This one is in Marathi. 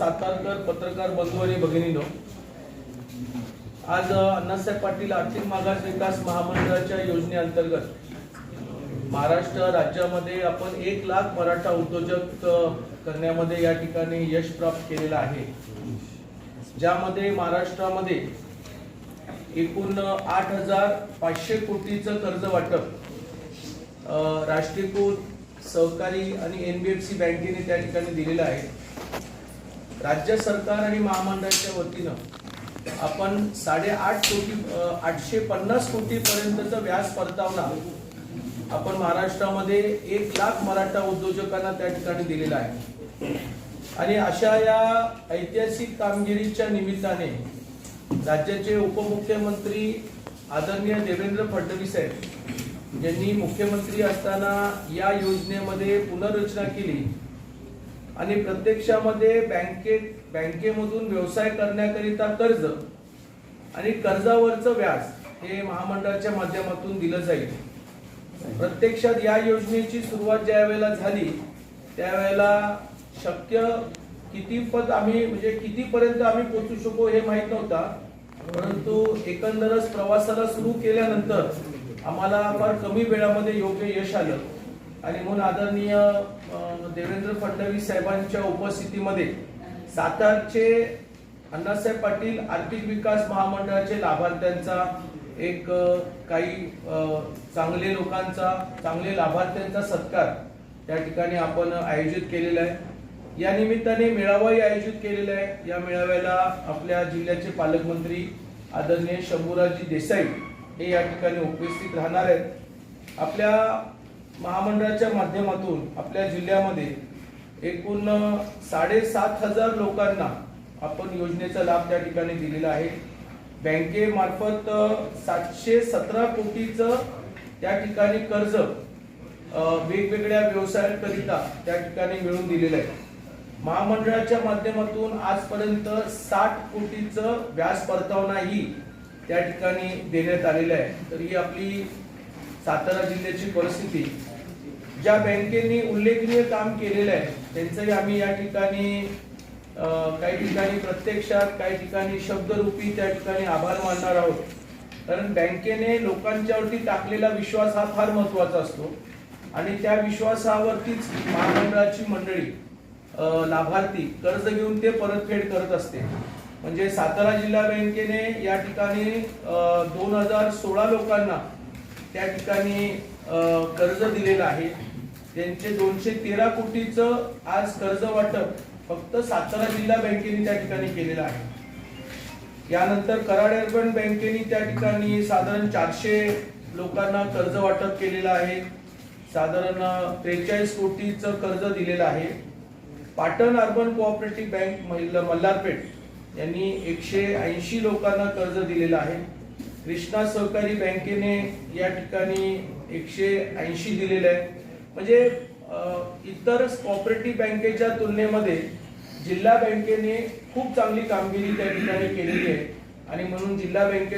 सातारकर पत्रकार बंधू आणि भगिनीनो आज अण्णासाहेब पाटील आर्थिक मागास विकास महामंडळाच्या योजनेअंतर्गत महाराष्ट्र राज्यामध्ये आपण एक लाख मराठा उद्योजक करण्यामध्ये या ठिकाणी यश प्राप्त केलेलं आहे. ज्यामध्ये महाराष्ट्रामध्ये एकूण आठ हजार पाचशे कोटीचं कर्ज वाटप राष्ट्रीयकृत सहकारी आणि एन बी एफ सी बँकेने त्या ठिकाणी दिलेलं आहे. राज्य सरकार आणि महामंडळाच्या वतीनं आपण साडेआठ कोटी आठशे पन्नास कोटीपर्यंतचा व्याज परतावला. आपण महाराष्ट्रामध्ये एक लाख मराठा उद्योजकांना त्या ठिकाणी दिलेला आहे. आणि अशा या ऐतिहासिक कामगिरीच्या निमित्ताने राज्याचे उपमुख्यमंत्री आदरणीय देवेंद्र फडणवीस साहेब यांनी मुख्यमंत्री असताना या योजनेमध्ये पुनर्रचना केली. आणि प्रत्यक्षामध्ये बँकेत बँकेमधून व्यवसाय करण्याकरिता कर्ज आणि कर्जावरचं व्याज हे महामंडळाच्या माध्यमातून दिलं जाईल. प्रत्यक्षात या योजनेची सुरुवात ज्या वेळेला झाली त्यावेळेला शक्य किती पद आम्ही म्हणजे कितीपर्यंत आम्ही पोचू शकू हे माहीत नव्हता परंतु एकंदरच प्रवासाला सुरू केल्यानंतर आम्हाला फार कमी वेळामध्ये योग्य यश आलं. आणि म्हणून आदरणीय देवेंद्र फडणवीस साहेबांच्या उपस्थितीमध्ये सातारचे अण्णासाहेब पाटील आर्थिक विकास महामंडळाचे लाभार्थ्यांचा एक काही चांगले लोकांचा चांगले लाभार्थ्यांचा सत्कार त्या ठिकाणी आपण आयोजित केलेला आहे. या निमित्ताने मेळावाही आयोजित केलेला आहे. या मेळाव्याला आपल्या जिल्ह्याचे पालकमंत्री आदरणीय शंभूराजी देसाई हे या ठिकाणी उपस्थित राहणार आहेत. आपल्या महामंडळाच्या माध्यमातून आपल्या जिल्ह्यामध्ये एकूण साडेसात हजार लोकांना आपण योजनेचा लाभ त्या ठिकाणी दिलेला आहे. बँकेमार्फत सातशे सतरा कोटीचं त्या ठिकाणी कर्ज वेगवेगळ्या व्यवसायांकरिता त्या ठिकाणी मिळून दिलेलं आहे. महामंडळाच्या माध्यमातून आजपर्यंत साठ कोटीचं व्याज परतावणाही त्या ठिकाणी देण्यात आलेलं आहे. तर ही आपली सातारा जिल्ह्याची परिस्थिती. ज्या बँकेनी उल्लेखनीय काम केलेलं आहे त्यांचंही आम्ही या ठिकाणी काही ठिकाणी प्रत्यक्षात काही ठिकाणी शब्दरूपी त्या ठिकाणी आभार मानणार आहोत. कारण बँकेने लोकांच्यावरती टाकलेला विश्वास हा फार महत्त्वाचा असतो. आणि त्या विश्वासावरतीच महामंडळाची मंडळी लाभार्थी कर्ज घेऊन ते परतफेड करत असते. म्हणजे सातारा जिल्हा बँकेने या ठिकाणी दोन हजार सोळा लोकांना त्या ठिकाणी कर्ज दिलेलं आहे. त्यांचे दोनशे तेरा कोटीचं आज कर्ज वाटप फक्त सातारा जिल्हा बँकेने त्या ठिकाणी केलेलं आहे. यानंतर कराड अर्बन बँकेने त्या ठिकाणी साधारण चारशे लोकांना कर्ज वाटप केलेलं आहे. साधारण त्रेचाळीस कोटीचं कर्ज दिलेलं आहे. पाटण अर्बन कोऑपरेटिव्ह बँक महिला मल्हारपेठ यांनी एकशे ऐंशी लोकांना कर्ज दिलेलं आहे. कृष्णा सहकारी बँकेने या ठिकाणी एकशे ऐंशी दिलेलं आहे. म्हणजे इतर कॉपरेटिव्ह बँकेच्या तुलनेमध्ये जिल्हा बँकेने खूप चांगली कामगिरी त्या ठिकाणी केलेली आहे. आणि म्हणून जिल्हा बँकेचं